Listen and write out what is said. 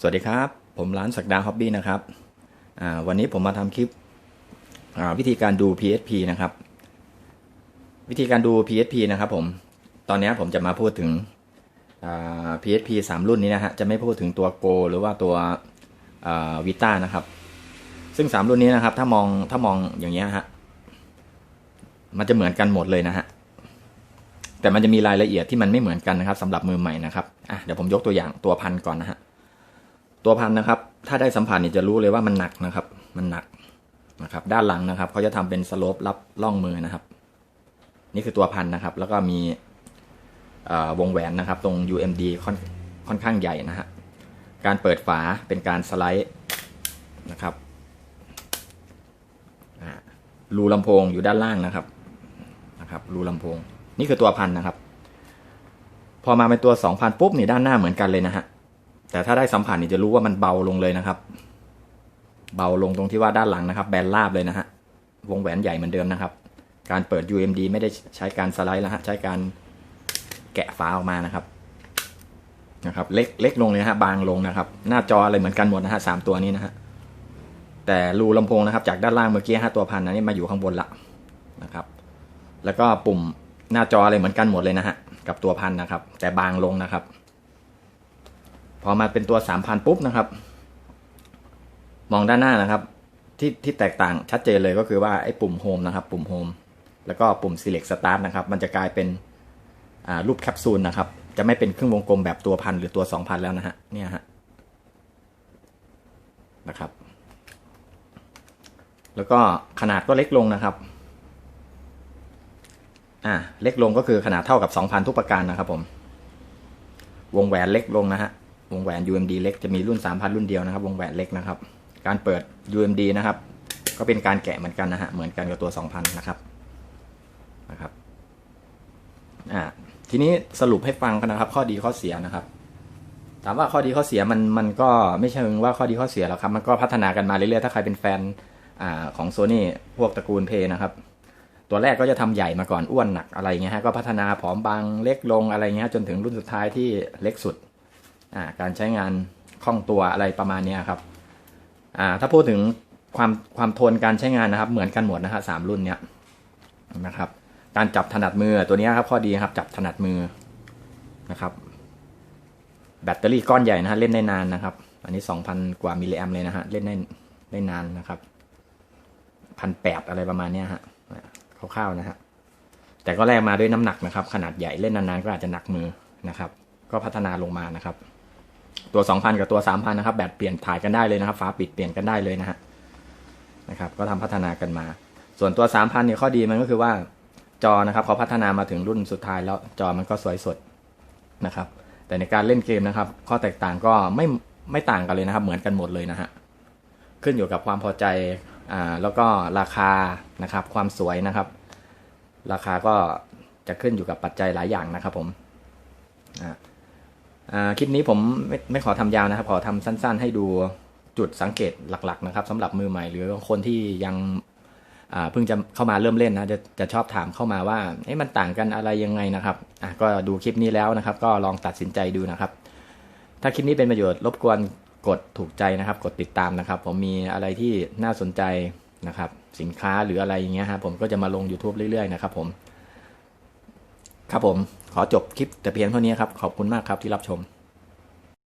สวัสดีครับ ผมร้านสักดาฮ็อบบี้นะครับวันนี้ผมมาทำคลิปวิธีการดู PSP นะครับ วิธีการดู PSP นะครับผมตอนนี้ผมจะมาพูดถึง PSP 3 รุ่นนี้นะฮะจะไม่พูดถึงตัว Go หรือว่าตัววิต้านะครับ ซึ่ง 3 รุ่นนี้นะครับ ถ้ามองถ้ามองอย่างเงี้ฮะมันจะเหมือนกันหมดเลยนะฮะแต่มันจะมีรายละเอียดที่มันไม่เหมือนกันนะครับสำหรับมือใหม่นะครับอะเดี๋ยวผมยกตัวอย่างตัวพันก่อนนะฮะ ตัวพันนะครับ ถ้าได้สัมผัสเนี่ยจะรู้เลยว่ามันหนักนะครับ มันหนักนะครับ ด้านหลังนะครับเขาจะทำเป็นสโลปรับล่องมือนะครับ นี่คือตัวพันนะครับ แล้วก็มีวงแหวนนะครับ ตรง UMD ค่อนค่อนข้างใหญ่นะฮะการเปิดฝาเป็นการสไลด์นะครับรูลำโพงอยู่ด้านล่างนะครับนะครับ รูลำโพง นี่คือตัวพันนะครับ พอมาเป็นตัว 2000 ปุ๊บนี่ด้านหน้าเหมือนกันเลยนะฮะ แต่ถ้าได้สัมผัสเนี่ยจะรู้ว่ามันเบาลงเลยนะครับ เบาลงตรงที่ว่าด้านหลังนะครับ แบนราบเลยนะฮะวงแหวนใหญ่เหมือนเดิมนะครับ การเปิด UMD ไม่ได้ใช้การสไลด์แล้วฮะใช้การแกะฝาออกมานะครับนะครับ เล็กเล็กลงเลยฮะบางลงนะครับ หน้าจออะไรเหมือนกันหมดนะฮะสามตัวนี้นะฮะแต่รูลำโพงนะครับ จากด้านล่างเมื่อกี้ฮะตัวพันนั้นนี่มาอยู่ข้างบนละนะครับ แล้วก็ปุ่มหน้าจออะไรเหมือนกันหมดเลยนะฮะกับตัวพันนะครับ แต่บางลงนะครับ พอมาเป็นตัวสามพันปุ๊บนะครับ มองด้านหน้านะครับ ที่ที่แตกต่างชัดเจนเลยก็คือว่าไอ้ปุ่มโฮมนะครับ ปุ่มโฮมแล้วก็ปุ่ม select start นะครับ มันจะกลายเป็นรูปแคปซูลนะครับ จะไม่เป็นเครื่องวงกลมแบบตัวพันหรือตัวสองพันแล้วนะฮะเนี่ยฮะนะครับ แล้วก็ขนาดก็เล็กลงนะครับอ่าเล็กลงก็คือขนาดเท่ากับ 2,000 ทุกประการนะครับผม วงแหวนเล็กลงนะฮะ วงแหวน UMD เล็กจะมีรุ่น 3,000 รุ่นเดียวนะครับ วงแหวนเล็กนะครับ การเปิด UMD นะครับ ก็เป็นการแกะเหมือนกันนะฮะ เหมือนกันกับตัว 2,000 นะครับ นะครับ อ่า ทีนี้สรุปให้ฟังกันนะครับ ข้อดีข้อเสียนะครับ ถามว่าข้อดีข้อเสียมันมันก็ไม่เชิงว่าข้อดีข้อเสียหรอกครับ มันก็พัฒนากันมาเรื่อยๆ ถ้าใครเป็นแฟนอ่าของโซนี่พวกตระกูลเพนะครับตัวแรกก็จะทำใหญ่มาก่อนอ้วนหนักอะไรเงี้ยฮะก็พัฒนาผอมบางเล็กลงอะไรเงี้ยจนถึงรุ่นสุดท้ายที่เล็กสุด การใช้งานคล่องตัวอะไรประมาณนี้ครับถ้าพูดถึงความความทนการใช้งานนะครับ เหมือนกันหมดนะฮะสามรุ่นเนี้ยนะครับ การจับถนัดมือตัวนี้ครับข้อดีครับจับถนัดมือนะครับ แบตเตอรี่ก้อนใหญ่นะฮะเล่นได้นานนะครับ อันนี้สองพันกว่ามิลลิแอมเลยนะฮะเล่นได้ได้นานนะครับพันแปดอะไรประมาณนี้ฮะคร่าวๆนะฮะแต่ก็แลกมาด้วยน้ำหนักนะครับ ขนาดใหญ่เล่นนานๆก็อาจจะหนักมือนะครับ ก็พัฒนาลงมานะครับ ตัว 2,000 กับตัว 3,000 นะครับ แบตเปลี่ยนถ่ายกันได้เลยนะครับ ฝาปิดเปลี่ยนกันได้เลยนะฮะนะครับ ก็ทำพัฒนากันมา ส่วนตัว 3,000เนี่ยข้อดีมันก็คือว่าจอนะครับเขาพัฒนามาถึงรุ่นสุดท้ายแล้วจอมันก็สวยสดนะครับ แต่ในการเล่นเกมนะครับ ข้อแตกต่างก็ไม่ไม่ต่างกันเลยนะครับ เหมือนกันหมดเลยนะฮะขึ้นอยู่กับความพอใจอ่าแล้วก็ราคานะครับ ความสวยนะครับ ราคาก็จะขึ้นอยู่กับปัจจัยหลายอย่างนะครับผมอ่า คลิปนี้ผมไม่ไม่ขอทำยาวนะครับ ขอทำสั้น ๆ ให้ดูจุดสังเกตหลัก ๆ นะครับสำหรับมือใหม่ หรือคนที่ยังเพิ่งจะเข้ามาเริ่มเล่นนะจะจะชอบถามเข้ามาว่าเอ๊ะมันต่างกันอะไรยังไงนะครับอะก็ดูคลิปนี้แล้วนะครับ ก็ลองตัดสินใจดูนะครับ ถ้าคลิปนี้เป็นประโยชน์รบกวนกดถูกใจนะครับ กดติดตามนะครับ ผมมีอะไรที่น่าสนใจนะครับ สินค้าหรืออะไรอย่างเงี้ยครับผมก็จะมาลง YouTube เรื่อยๆนะครับผม ครับผมขอจบคลิปแต่เพียงเท่านี้ครับ ขอบคุณมากครับที่รับชม